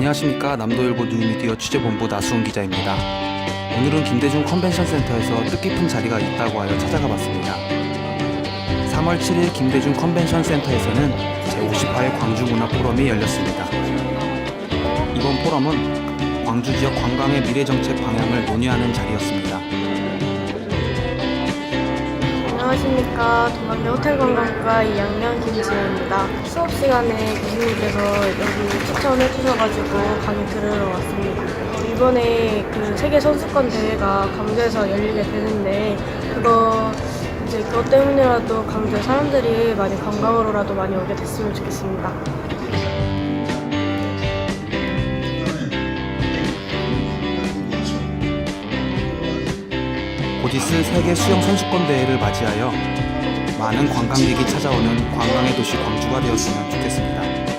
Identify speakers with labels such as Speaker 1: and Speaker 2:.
Speaker 1: 안녕하십니까 남도일보 뉴미디어 취재본부 나수훈 기자입니다. 오늘은 김대중 컨벤션 센터에서 뜻깊은 자리가 있다고 하여 찾아가 봤습니다. 3월 7일 김대중 컨벤션 센터에서는 제58회 광주 문화 포럼이 열렸습니다. 이번 포럼은 광주 지역 관광의 미래 정책 방향을 논의하는 자리였습니다.
Speaker 2: 안녕하십니까. 동안대 호텔관광과 2학년 김지혜입니다. 수업 시간에 교수님께서 여기 추천해 주셔가지고 강의 들으러 왔습니다. 이번에 그 세계 선수권 대회가 광주에서 열리게 되는데 그거 이제 그것 때문이라도 광주에 사람들이 많이 관광으로라도 많이 오게 됐으면 좋겠습니다.
Speaker 1: 곧 있을 세계 수영 선수권 대회를 맞이하여 많은 관광객이 찾아오는 관광의 도시 광주가 되었으면 좋겠습니다.